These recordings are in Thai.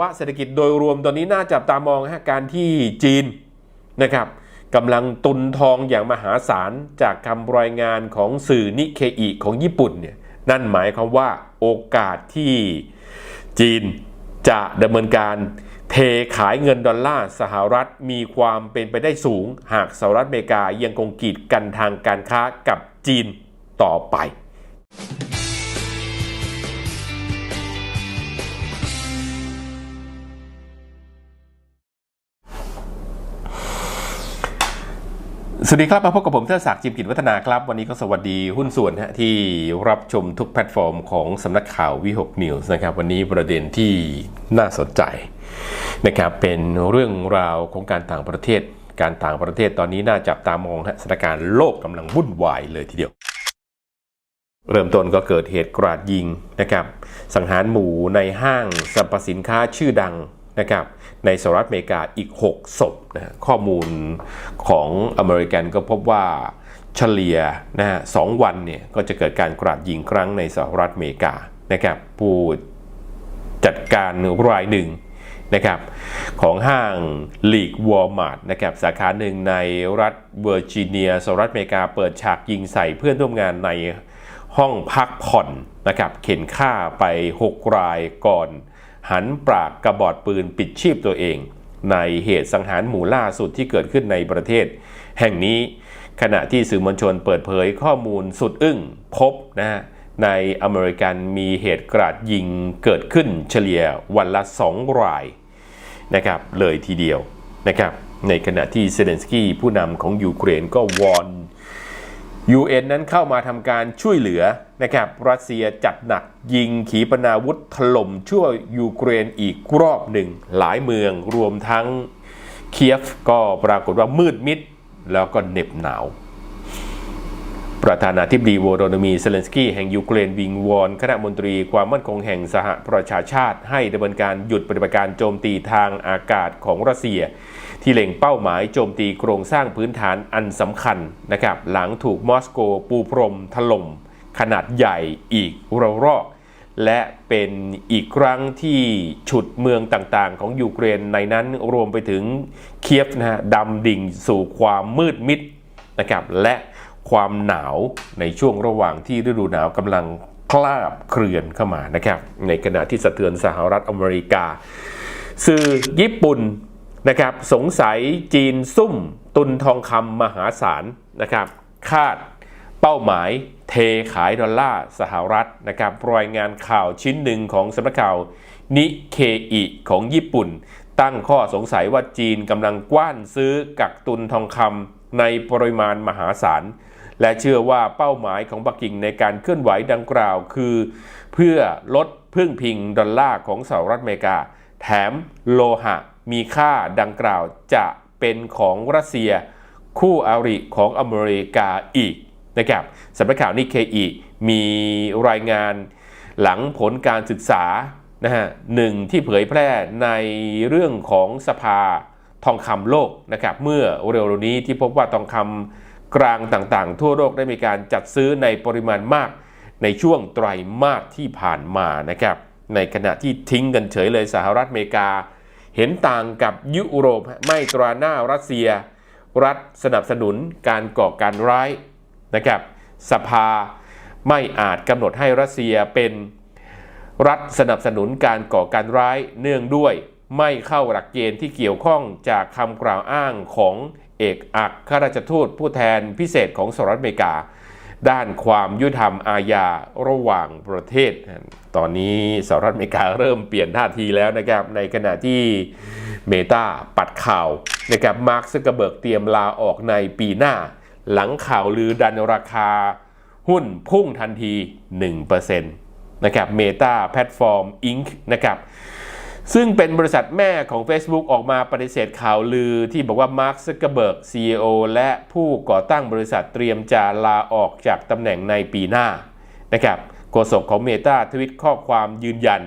วะเศรษฐกิจโดยรวมตอนนี้น่าจับตามองฮะการที่จีนนะครับกำลังตุนทองอย่างมหาศาลจากคำรายงานของสื่อนิเคอิของญี่ปุ่นเนี่ยนั่นหมายความว่าโอกาสที่จีนจะดำเนินการเทขายเงินดอลลาร์สหรัฐมีความเป็นไปได้สูง หากสหรัฐอเมริกายังคงกีดกันทางการค้ากับจีนต่อไป สวัสดีครับมาพบกับผมเทอศักดิ์จิมกิจวัฒนาครับ วันนี้ก็สวัสดีหุ้นส่วนฮะที่รับชมทุกแพลตฟอร์มของสำนักข่าววิหกนิวส์นะครับ วันนี้ประเด็นที่น่าสนใจนะครับเป็นเรื่องราวของการต่างประเทศ การต่างประเทศตอนนี้น่าจับตามองฮะสถานการณ์โลกกำลังวุ่นวายเลยทีเดียว เริ่มต้นก็เกิดเหตุกราดยิงนะครับ สังหารหมู่ในห้างสรรพสินค้าชื่อดังนะครับ ในสหรัฐอเมริกาอีก 6 ศพนะข้อมูลของอเมริกันก็พบว่าเฉลี่ยนะฮะสองวันเนี่ยก็จะเกิดการกราดยิงครั้งในสหรัฐอเมริกานะครับผู้จัดการรายหนึ่งนะครับของห้างลีกวอลมาร์ทนะครับสาขาหนึ่งในรัฐเวอร์จิเนียสหรัฐอเมริกาเปิดฉากยิงใส่เพื่อนร่วมงานในห้องพักผ่อนนะครับเข็นฆ่าไป 6 รายก่อน หันปรากกระบอกปืนปิดชีพตัวเอง ในเหตุสังหารหมู่ล่าสุดที่เกิดขึ้นในประเทศ แห่งนี้ขณะที่สื่อมวลชนเปิดเผยข้อมูลสุดอึ้งพบนะฮะในอเมริกันมีเหตุกราดยิงเกิดขึ้นเฉลี่ยวันละ 2 รายนะครับเลยทีเดียวนะครับในขณะที่เซเลนสกี้ผู้นำของยูเครนก็วอน UN นั้นเข้ามาทำการช่วยเหลือ นะครับรัสเซียจัดหนักยิงขีปนาวุธถล่มช่วยยูเครนอีกรอบหนึ่ง หลายเมืองรวมทั้งเคียฟก็ปรากฏว่ามืดมิด แล้วก็เหน็บหนาว ประธานาธิบดีโวโรโดมีเซเลนสกี้แห่งยูเครนวิงวอนคณะมนตรีความมั่นคงแห่งสหประชาชาติ ให้ดำเนินการหยุดปฏิบัติการโจมตีทางอากาศของรัสเซีย ที่เล็งเป้าหมายโจมตีโครงสร้างพื้นฐานอันสำคัญนะครับหลังถูกมอสโกปูพรมถล่ม ขนาดใหญ่อีกระรอกและเป็นอีกครั้งที่ฉุดเมืองต่างๆ ของยูเครนในนั้นรวมไปถึงเคียฟนะฮะดำดิ่งสู่ความมืดมิดนะครับและความหนาวในช่วงระหว่างที่ฤดูหนาวกำลังคลาบเคลื่อนเข้ามานะครับในขณะที่สะเทือนสหรัฐอเมริกา สื่อญี่ปุ่นนะครับสงสัยจีนซุ่มตุนทองคำมหาศาลนะครับคาดเป้าหมาย เทขายดอลลาร์สหรัฐนะครับรายงานข่าวชิ้นหนึ่งของสำนักข่าวนิเคอิของญี่ปุ่น ตั้งข้อสงสัยว่าจีนกำลังกว้านซื้อกักตุนทองคำในปริมาณมหาศาล และเชื่อว่าเป้าหมายของปักกิ่งในการเคลื่อนไหวดังกล่าวคือ เพื่อลดพึ่งพิงดอลลาร์ของสหรัฐอเมริกา แถมโลหะมีค่าดังกล่าวจะเป็นของรัสเซีย คู่อริของอเมริกาอีก นะครับสำนักข่าวนิเคอีมีรายงานหลังผลการศึกษานะฮะหนึ่งที่เผยแพร่ในเรื่องของสภาทองคำโลกนะครับเมื่อเร็วๆนี้ที่พบว่าทองคำกลางต่างๆ ทั่วโลกได้มีการจัดซื้อในปริมาณมากในช่วงไตรมาสที่ผ่านมานะครับในขณะที่ทิ้งกันเฉยเลยสหรัฐอเมริกา เห็นต่างกับยุโรปไม่ตราหน้ารัสเซีย รัฐสนับสนุนการก่อการร้าย นะครับสภาไม่อาจกำหนดให้รัสเซียเป็นรัฐสนับสนุนการก่อการร้ายเนื่องด้วยไม่เข้าหลักเกณฑ์ที่เกี่ยวข้องจากคำกล่าวอ้างของเอกอัครราชทูตผู้แทนพิเศษของสหรัฐอเมริกา ด้านความยุติธรรมอาญาระหว่างประเทศ ตอนนี้สหรัฐอเมริกาเริ่มเปลี่ยนท่าทีแล้วนะครับในขณะที่เมตาปัดข่าวนะครับมาร์คซักร์เบิร์กเตรียมลาออกในปีหน้า หลังข่าวลือดันราคาหุ้นพุ่งทันที 1%นะครับเมตาแพลตฟอร์มอิงค์นะครับซึ่งเป็นบริษัทแม่ของ Facebook ออกมาปฏิเสธข่าวลือที่บอกว่ามาร์คซักเกอร์เบิร์ก CEO และผู้ก่อตั้งบริษัทเตรียมจะลาออกจากตำแหน่งในปีหน้านะครับโฆษกของเมตาทวิตข้อความยืนยัน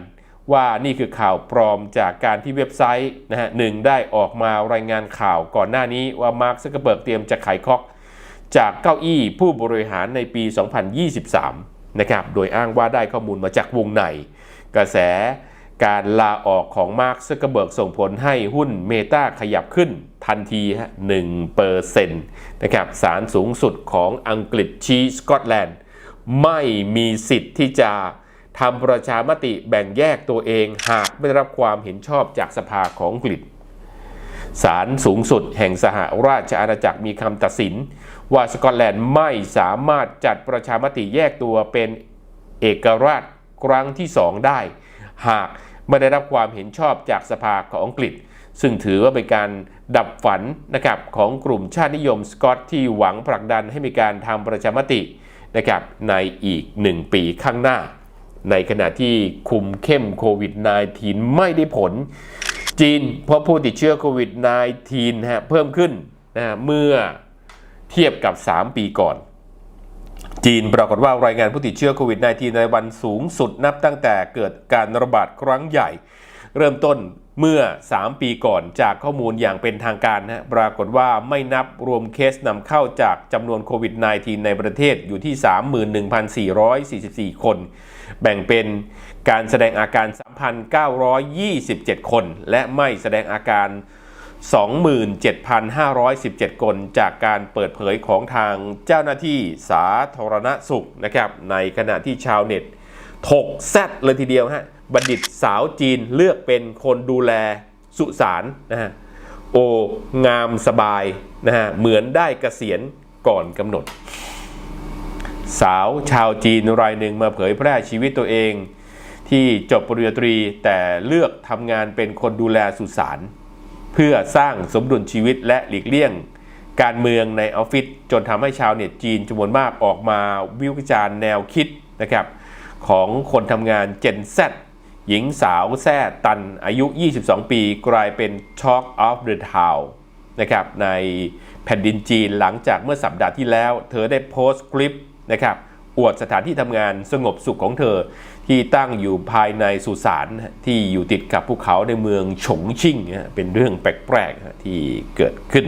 ว่านี่คือข่าวปลอมจากการที่เว็บไซต์นะฮะหนึ่งได้ออกมารายงานข่าวก่อนหน้านี้ว่ามาร์คซักเกอร์เบิร์กเตรียมจะขายคอก จากเก้าอี้ผู้บริหารในปี 2023 นะครับ โดยอ้างว่าได้ข้อมูลมาจากวงใน กระแสการลาออกของมาร์คซักเกอร์เบิร์กส่งผลให้หุ้นเมตาขยับขึ้นทันทีฮะ1เปอร์เซ็นต์นะครับศาลสูงสุดของอังกฤษชี้สกอตแลนด์ไม่มีสิทธิ์ที่จะทำประชามติแบ่งแยกตัวเองหากไม่ได้รับความเห็นชอบจากสภาของอังกฤษศาลสูงสุดแห่งสหราชอาณาจักรมีคำตัดสิน ว่าสกอตแลนด์ไม่สามารถจัดประชามติแยกตัวเป็นเอกราชครั้งที่สองได้ หากไม่ได้รับความเห็นชอบจากสภาของอังกฤษ ซึ่งถือว่าเป็นการดับฝันนะครับของกลุ่มชาตินิยมสกอตที่หวังผลักดันให้มีการทำประชามตินะครับในอีก 1 ปีข้างหน้า ในขณะที่คุมเข้มโควิด -19 ไม่ได้ผล จีนพบผู้ติดเชื้อโควิด -19 ฮะเพิ่มขึ้นนะเมื่อ เทียบกับ 3 ปีก่อน จีนปรากฏว่ารายงานผู้ติดเชื้อโควิด -19 ในวันสูงสุดนับตั้งแต่เกิดการระบาดครั้งใหญ่ เริ่มต้นเมื่อ 3 ปีก่อนจากข้อมูลอย่างเป็นทางการนะปรากฏว่าไม่นับรวมเคสนำเข้าจากจำนวนโควิด -19 ในประเทศอยู่ที่ 31,444 คน แบ่งเป็นการแสดงอาการ 3,927 คน และไม่แสดงอาการ 27,517 คนจากการเปิดเผยของทางเจ้าหน้าที่สาธารณสุขนะครับ ในขณะที่ชาวเน็ตถกแซดเลยทีเดียวฮะบัณฑิตสาวจีนเลือกเป็นคนดูแลสุสานนะฮะโองามสบายนะฮะเหมือนได้เกษียณก่อนกำหนด สาวชาวจีนรายหนึ่งมาเผยแพร่ชีวิตตัวเอง ที่จบปริญญาตรีแต่เลือกทำงานเป็นคนดูแลสุสาน เพื่อสร้างสมดุลชีวิตและหลีกเลี่ยง การเมืองในออฟฟิศจนทำให้ชาวเน็ตจีนจำนวนมากออกมาวิพากษ์วิจารณ์แนวคิดนะครับของคนทำงาน Gen Z หญิงสาวแซ่ตันอายุ 22 ปี กลายเป็น Talk of the Town นะครับในแผ่นดินจีนหลังจากเมื่อสัปดาห์ที่แล้ว เธอได้โพสต์คลิปนะครับอวดสถานที่ทำงานสงบสุขของเธอ ที่ตั้งอยู่ภายในสุสานที่อยู่ติดกับภูเขาในเมืองฉงชิ่งเป็นเรื่องแปลกๆที่เกิดขึ้น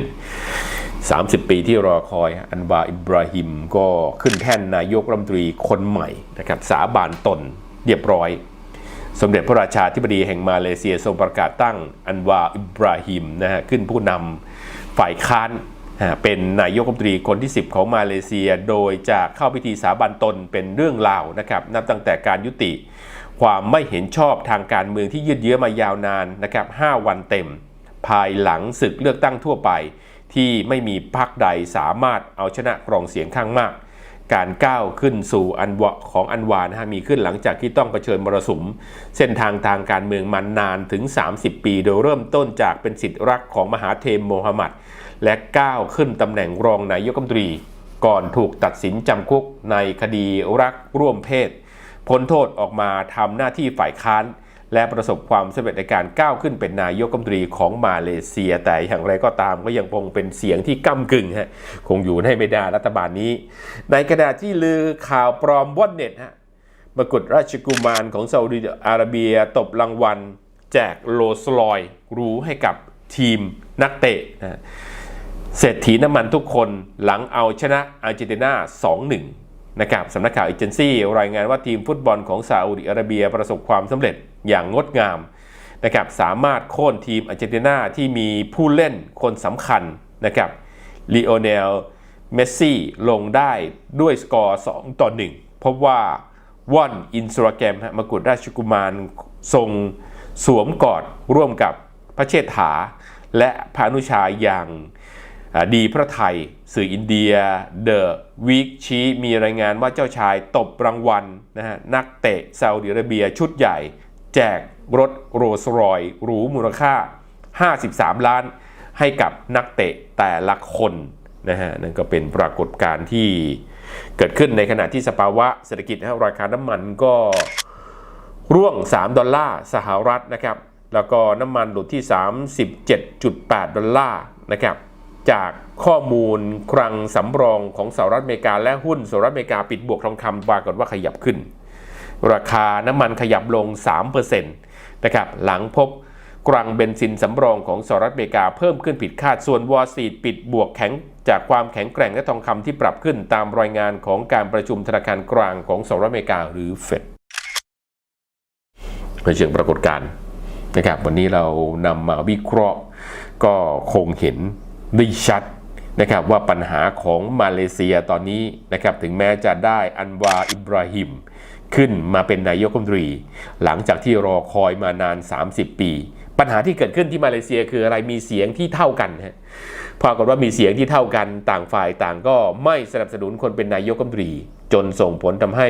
30 ปีที่รอคอยอันบาอิบราฮิมก็ขึ้นแท่นนายกรัฐมนตรีคนใหม่นะครับสาบานตนเรียบร้อย สมเด็จพระราชาธิบดีแห่งมาเลเซียทรงประกาศตั้งอันวาอิบราฮิมนะฮะขึ้นผู้นำฝ่ายค้าน เป็นนายกรัฐมนตรีคนที่ 10 ของมาเลเซีย โดยจะเข้าพิธีสาบานตนเป็นเรื่องราวนะครับนับตั้งแต่การยุติ ความไม่เห็นชอบทางการเมืองที่ยืดเยื้อมายาวนานนะครับ5วันเต็ม ภายหลังศึกเลือกตั้งทั่วไป ที่ไม่มีพรรคใดสามารถเอาชนะกรองเสียงข้างมาก การก้าวขึ้นสู่อันวะของอันวานะฮะมีขึ้นหลังจากที่ต้องเผชิญมรสุม เส้นทางทางการเมืองมานานถึง 30 ปี โดยเริ่มต้นจากเป็นสิทธิรักของมหาเทมโมฮัมหมัด และก้าวขึ้นตำแหน่งรองนายกรัฐมนตรี ก่อนถูกตัดสินจำคุกในคดีรักร่วมเพศ พ้นโทษออกมาทำหน้าที่ฝ่ายค้าน และประสบความสำเร็จในการก้าวขึ้นเป็นนายกรัฐมนตรีของมาเลเซีย แต่อย่างไรก็ตามก็ยังคงเป็นเสียงที่ก้ากึ่งฮะคงอยู่ในไม่ได้รัฐบาลนี้ ในขณะที่ลือข่าวปลอมว่อนเน็ตฮะมกุฎราชกุมารของซาอุดิอาระเบียตบรางวัล แจกโลสลอยรู้ให้กับทีมนักเตะนะ เศรษฐีน้ำมันทุกคนหลังเอาชนะอาร์เจนตินา 2-1 นะครับสำนักข่าวเอเจนซี่รายงานว่าทีมฟุตบอลของซาอุดิอาระเบียประสบความสำเร็จอย่างงดงามนะครับสามารถโค่นทีมอาร์เจนตินาที่มีผู้เล่นคนสำคัญนะครับลีโอเนลเมสซี่ลงได้ด้วยสกอร์ 2 ต่อ 1 พบว่าว่อนอินสตาแกรมมกุฎราชกุมารทรงสวมกอดร่วมกับพระเชษฐา และพระอนุชาอย่าง ดีพระไทย สื่ออินเดียเดอะวีคชี้มีรายงานว่าเจ้าชายตบรางวัลนะฮะนักเตะซาอุดิอาระเบียชุดใหญ่ แจกรถโรลส์รอยหรูมูลค่า 53 ล้าน ให้กับนักเตะแต่ละคนนะฮะนั่นก็เป็นปรากฏการณ์ที่เกิดขึ้นในขณะที่สภาวะเศรษฐกิจนะราคาน้ำมันก็ร่วง 3 ดอลลาร์สหรัฐนะครับ แล้วก็น้ำมันหลุดที่ 37.8 ดอลลาร์นะครับ จากข้อมูลคลังสำรองของสหรัฐอเมริกาและหุ้นสหรัฐอเมริกาปิดบวกทองคำปรากฏว่าขยับขึ้น ราคาน้ำมันขยับลง 3%นะครับหลังพบกรังเบนซินสำรองของสหรัฐอเมริกาเพิ่มขึ้นผิดคาดส่วนวอลซีดปิดบวกแข็งจากความแข็งแกร่งและทองคำที่ปรับขึ้นตามรายงานของการประชุมธนาคารกลางของสหรัฐอเมริกาหรือเฟดในเชิงปรากฏการณ์นะครับวันนี้เรานำมาวิเคราะห์ก็คงเห็น ได้ชัดนะครับว่าปัญหาของมาเลเซียตอนนี้นะครับถึงแม้จะได้อันวาอิบราฮิมขึ้นมาเป็นนายกรัฐมนตรี หลังจากที่รอคอยมานาน 30 ปี ปัญหาที่เกิดขึ้นที่มาเลเซียคืออะไรมีเสียงที่เท่ากันฮะปรากฏว่ามีเสียงที่เท่ากันต่างฝ่ายต่างก็ไม่สนับสนุนคนเป็นนายกรัฐมนตรี จนส่งผลทำให้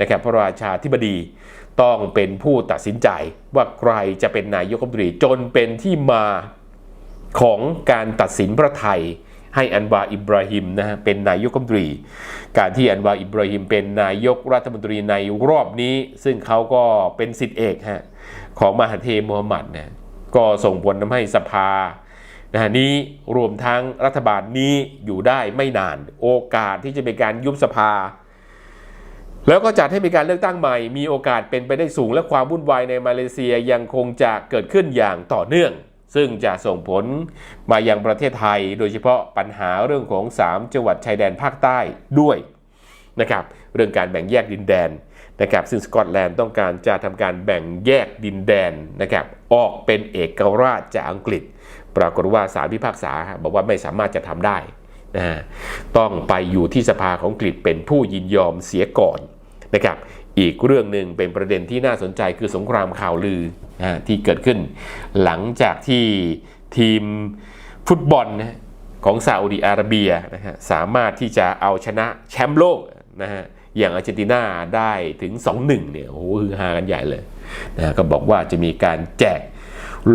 นะครับพระราชาธิบดีต้องเป็นผู้ตัดสินใจว่าใครจะเป็นนายกรัฐมนตรีจนเป็นที่มา ของการตัดสินพระไทยให้อันวาอิบราฮิมนะฮะเป็นนายกรัฐมนตรี การที่อันวาอิบราฮิมเป็นนายกรัฐมนตรีในรอบนี้ ซึ่งเขาก็เป็นสิทธิเอกฮะของมหาเทมูฮัมหมัดเนี่ยก็ส่งผลทำให้สภานะฮะนี้รวมทั้งรัฐบาลนี้อยู่ได้ไม่นาน โอกาสที่จะเป็นการยุบสภา แล้วก็จัดให้มีการเลือกตั้งใหม่ มีโอกาสเป็นไปได้สูงและความวุ่นวายในมาเลเซียยังคงจะเกิดขึ้นอย่างต่อเนื่อง ซึ่งจะส่งผลมายังประเทศไทย โดยเฉพาะปัญหาเรื่องของ 3 จังหวัดชายแดนภาคใต้ด้วยนะครับเรื่องการแบ่งแยกดินแดนนะครับซึ่งสกอตแลนด์ต้องการจะทำการแบ่งแยกดินแดนนะครับออกเป็นเอกราชจากอังกฤษ ปรากฏว่าศาลพิพากษาบอกว่าไม่สามารถจะทำได้นะต้องไปอยู่ที่สภาของอังกฤษเป็นผู้ยินยอมเสียก่อนนะครับ อีกเรื่องหนึ่งเป็นประเด็นที่น่าสนใจคือสงครามข่าวลือที่เกิดขึ้น หลังจากที่ทีมฟุตบอลของซาอุดิอาระเบียนะฮะสามารถที่จะเอาชนะแชมป์โลกนะฮะอย่างอาร์เจนตินาได้ถึง 2-1 เนี่ยโอ้โหฮือฮากันใหญ่เลยนะก็บอกว่าจะมีการแจก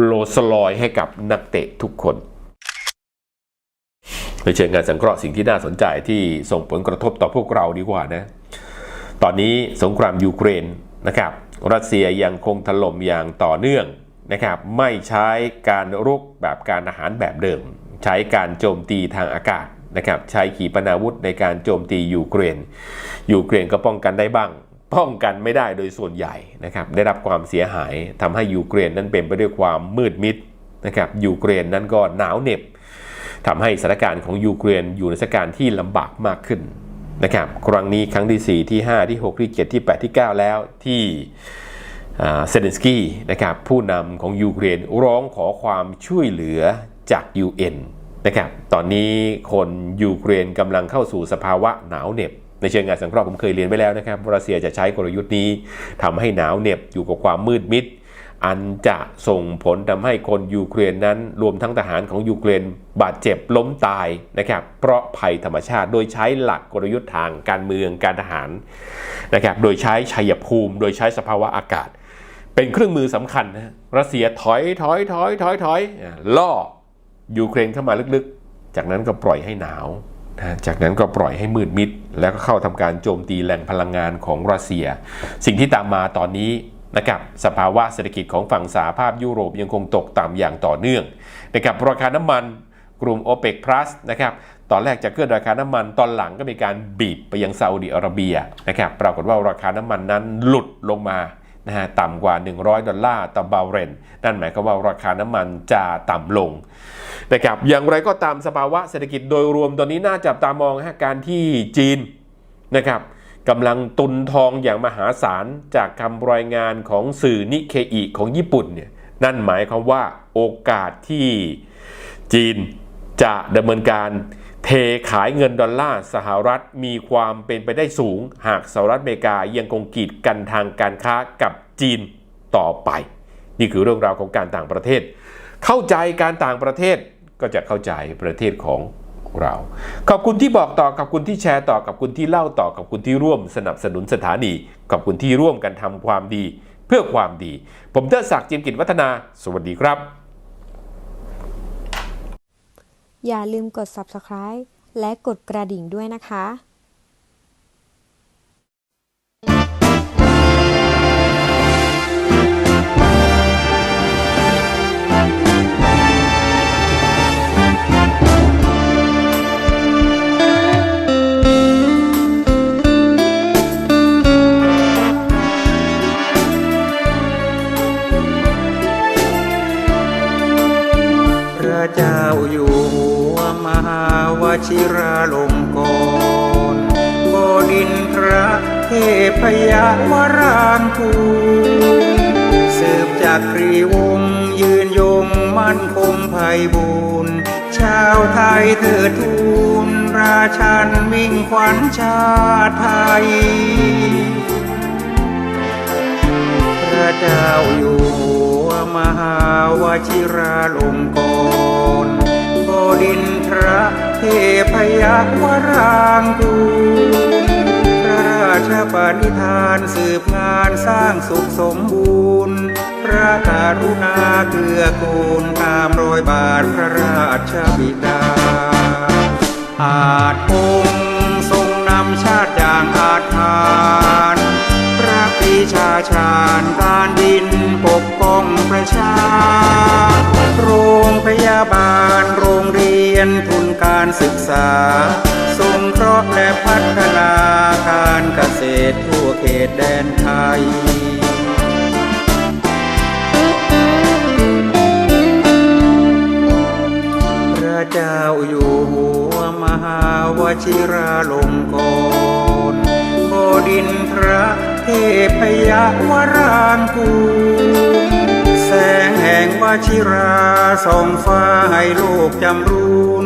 โรสลอยให้กับนักเตะทุกคนไปเชิญงานสังเคราะห์สิ่งที่น่าสนใจที่ส่งผลกระทบต่อพวกเราดีกว่านะ ตอนนี้สงครามยูเครนนะครับรัสเซียยังคงถล่มอย่างต่อเนื่องนะครับไม่ใช้การรุกแบบการอาหารแบบเดิม ใช้การโจมตีทางอากาศนะครับใช้ขีปนาวุธในการโจมตียูเครนยูเครนก็ป้องกันได้บ้าง ป้องกันไม่ได้โดยส่วนใหญ่นะครับได้รับความเสียหายทำให้ยูเครนนั้นเป็นไปด้วยความมืดมิดนะครับยูเครนนั้นก็หนาวเหน็บทำให้สถานการณ์ของยูเครนอยู่ในสถานการณ์ที่ลำบากมากขึ้น นะครับครั้งนี้ครั้งที่ 4 ที่ 5 ที่ 6 ที่ 7 ที่ 8 ที่ 9 แล้วที่เซเลนสกี้นะครับผู้นำของยูเครนร้องขอความช่วยเหลือจาก UN นะครับตอนนี้คนยูเครนกำลังเข้าสู่สภาวะหนาวเหน็บในเชิงงานสังเคราะห์ผมเคยเรียนไปแล้วนะครับรัสเซียจะใช้กลยุทธ์นี้ทำให้หนาวเหน็บอยู่กับความมืดมิด อันจะส่งผลทำให้คนยูเครนนั้นรวมทั้งทหารของยูเครนบาดเจ็บล้มตายนะครับเพราะภัยธรรมชาติโดยใช้หลักกลยุทธ์ทางการเมืองการทหารนะครับโดยใช้ชัยภูมิ โดยใช้สภาวะอากาศ เป็นเครื่องมือสำคัญนะรัสเซียถอยถอยถอยถอยถอยล่อยูเครนเข้ามาลึกๆ จากนั้นก็ปล่อยให้หนาวนะจากนั้นก็ปล่อยให้มืดมิด แล้วก็เข้าทำการโจมตีแหล่งพลังงานของรัสเซีย สิ่งที่ตามมาตอนนี้ นะครับสภาวะเศรษฐกิจของฝั่งสหภาพยุโรปยังคงตกต่ำอย่างต่อเนื่องนะครับราคาน้ำมันกลุ่ม o p e c Plus นะครับตอนแรกจะขึ้นราคาน้ำมันตอนหลังก็มีการบีบไปยังซาอุดิอาระเบียนะครับปรากฏว่าราคาน้ำมันนั้นหลุดลงมานะฮะต่ำกว่า 100 ดอลลาร์ต่อบาร์เรนนั่นหมายความว่าราคาน้ำมันจะต่ำลงนะครับอย่างไรก็ตามสภาวะเศรษฐกิจโดยรวมตอนนี้น่าจับตามองฮะการที่จีนนะครับ กำลังตุนทองอย่างมหาศาลจากคำรายงานของสื่อนิเคอิของญี่ปุ่นเนี่ยนั่นหมายความว่าโอกาสที่จีนจะดำเนินการเทขายเงินดอลลาร์สหรัฐมีความเป็นไปได้สูง หากสหรัฐอเมริกายังคงกีดกันทางการค้ากับจีนต่อไป นี่คือเรื่องราวของการต่างประเทศ เข้าใจการต่างประเทศก็จะเข้าใจประเทศของ เรา ขอบคุณที่บอกต่อกับคุณที่แชร์ต่อกับคุณที่เล่าต่อกับคุณที่ร่วมสนับสนุนสถานีขอบคุณที่ร่วมกันทำความดี เพื่อความดี ผมเทศศักดิ์จิมกิจวัฒนา สวัสดีครับ อย่าลืมกด subscribe และกดกระดิ่งด้วยนะคะ จากกรีวงยืนยงมั่นคงไพบูรณ์ชาวไทยเถิดทูลราชันมิ่งขวัญชาติไทย พระเจ้าอยู่หัวมหาวชิราลงกรณ์บดินทรเทพยักวรางกูล ชปณิธานสืบงานสร้างสุขสมบูรณ์ พระการุณาเกื้อกูลตามรอยบาทพระราชบิดา อาจพงทรงนำชาติอย่างอาจทานพระปีชาชาญการดินปกป้องประชา โรงพยาบาลโรงเรียนทุนการศึกษา ราะห์และพัฒนาการเกษตรทั่วเขตแดนไทย พระเจ้าอยู่หัวมหาวชิราลงกรณ์บดินทระเทพยวรางกูลแสงแห่งวชิราส่องฟ้าให้โลกจำรูน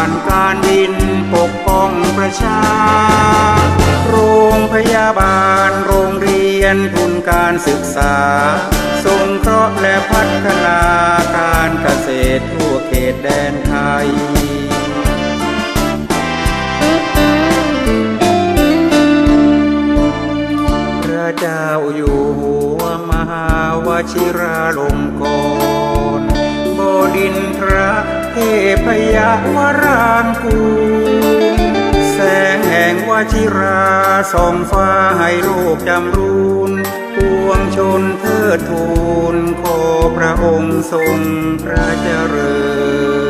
าญการดินปกป้องประชา โรงพยาบาลโรงเรียนทุนการศึกษา สงเคราะห์และพัฒนาการเกษตรทั่วเขตแดนไทยพระเจ้าอยู่หัวมหาวชิราลงกรณบดินทร เทพยาวรางกูแสงแห่งวชิราส่องฟ้าให้โลกจำรูนปวงชนเทิดทูนขอพระองค์ทรงพระเจริญ